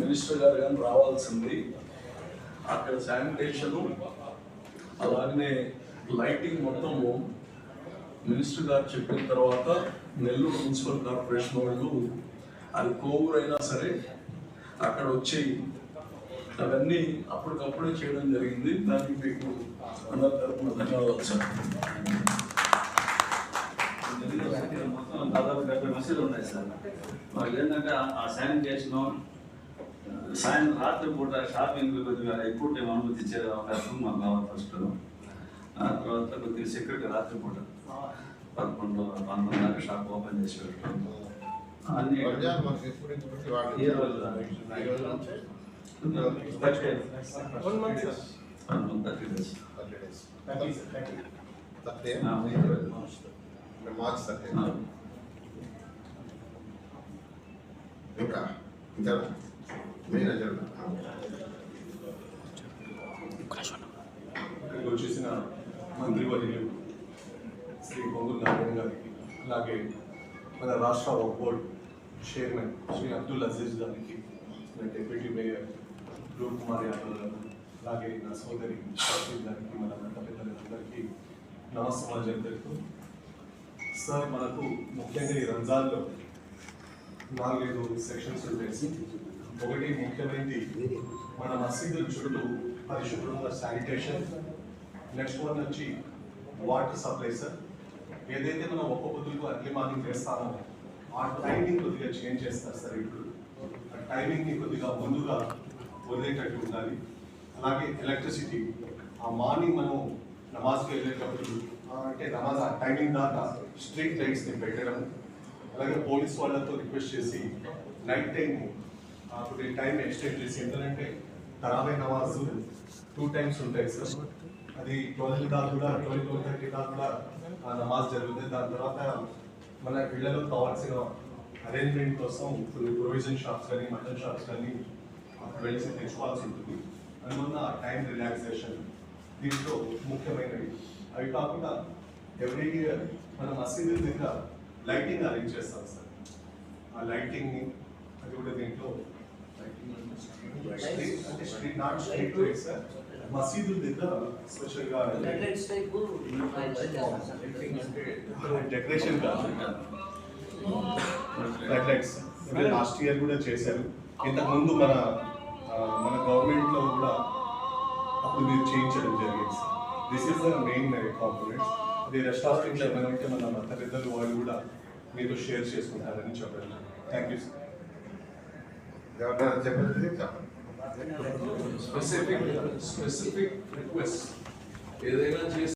Minister గారు కానీ రావాల్సింది? అక్కడ శానిటేషను అలాగనే లైటింగ్ మొత్తము మినిస్టర్ గారు చెప్పిన తర్వాత నెల్లూరు మున్సిపల్ కార్పొరేషన్ వాళ్ళు అది కోవూరైనా సరే అక్కడ వచ్చి అవన్నీ అప్పటికప్పుడే చేయడం జరిగింది. దానికి మీకు అందరి తరపున ధన్యవాదాలు సార్. మొత్తం దాదాపు డెబ్బై మసీదులు ఉన్నాయి సార్. మాకు ఏంటంటే ఆ- ఆ శానిటేషన్ సాయంత్రం రాత్రి పూట షాపింగ్ కొద్దిగా ఎక్కువ టైం అనుమతి ఇచ్చే అవకాశం మాకు కావాలి ఫస్ట్ ఆ తర్వాత కొద్దిగా సెక్యూరిటీ రాత్రి పూట పదకొండు పంతొమ్మిది దాకా షాప్ ఓపెన్ చేసి పెట్టడం. అన్ని రోజు థర్టీ డేస్ మార్చ్ థర్టీ. ఇంకా ఇంకా మీరే చెప్పండి ఇక్కడికి వచ్చేసిన మంత్రివర్యులు శ్రీ పొంగుల నారాయణ గారికి అలాగే మన రాష్ట్ర వక్ఫ్ బోర్డ్ చైర్మన్ శ్రీ అబ్దుల్ అజీజ్ గారికి నా డిప్యూటీ మేయర్ ధ్రువ్ కుమార్ యాదవ్ గారు అలాగే నా సోదరి షాఫీ గారికి మన మత పెద్దలందరికీ నమస్కారం తెలుపుతూ సార్ మనకు ముఖ్యంగా ఈ రంజాన్లో నాలుగైదు సెక్షన్స్ ఉంటాయి సార్. ఒకటి ముఖ్యమైనది మన మసీదుల చుట్టూ పరిశుభ్రంగా శానిటేషన్ నెక్స్ట్ వన్ వచ్చి వాటర్ సప్లై సార్. ఏదైతే మనం ఒక్క పొద్దులకు అర్లీ మార్నింగ్ చేస్తామో ఆ టైమింగ్ కొద్దిగా చేంజ్ చేస్తారు సార్ ఇప్పుడు. ఆ టైమింగ్ని కొద్దిగా ముందుగా వదిలేటట్టు ఉండాలి. అలాగే ఎలక్ట్రిసిటీ ఆ మార్నింగ్ మనం నమాజ్కి వెళ్ళేటప్పుడు అంటే నమాజ్ ఆ టైమింగ్ దాకా స్ట్రీట్ లైట్స్ని పెట్టడం అలాగే పోలీస్ వాళ్ళతో రిక్వెస్ట్ చేసి నైట్ టైం అప్పుడు టైం ఎక్స్టెండ్ చేసి ఎందుకంటే తరావే నమాజ్ టూ టైమ్స్ ఉంటాయి సార్. అది ట్వెల్వ్ దాకా కూడా ట్వెల్వ్ ట్వెల్వ్ థర్టీ దాకా కూడా ఆ నమాజ్ జరుగుతుంది. దాని తర్వాత మన ఇళ్ళలో కావాల్సిన అరేంజ్మెంట్ కోసం కొన్ని ప్రొవిజన్ షాప్స్ కానీ మటన్ షాప్స్ కానీ అక్కడ వెళ్ళి తెచ్చుకోవాల్సి ఉంటుంది. అందువల్ల టైం రిలాక్సేషన్ దీంట్లో ముఖ్యమైనవి. అవి కాకుండా ఎవ్రీ ఇయర్ మన మసీదు దగ్గర లైటింగ్ అరేంజ్ చేస్తాం సార్. ఆ లైటింగ్ని అది కూడా దీంట్లో అంటే- లైట్ సార్ మసీదుల దగ్గర స్పెషల్గా డెకరేషన్ లైట్స్ లాస్ట్ ఇయర్ కూడా చేశారు ఇంతకు ముందు మన మన గవర్నమెంట్లో కూడా అప్పుడు మీరు చేయించడం జరిగింది this is the main components ఇది రెస్టారెంట్ ఏమైనా ఉంటే మన మత పెద్దలు వాళ్ళు కూడా మీతో షేర్ చేసుకుంటారని చెప్పండి థ్యాంక్ యూ సార్ ఎవరైనా చెప్పండి స్పెసిఫిక్ స్పెసిఫిక్ రిక్వెస్ట్ ఏదైనా చేసి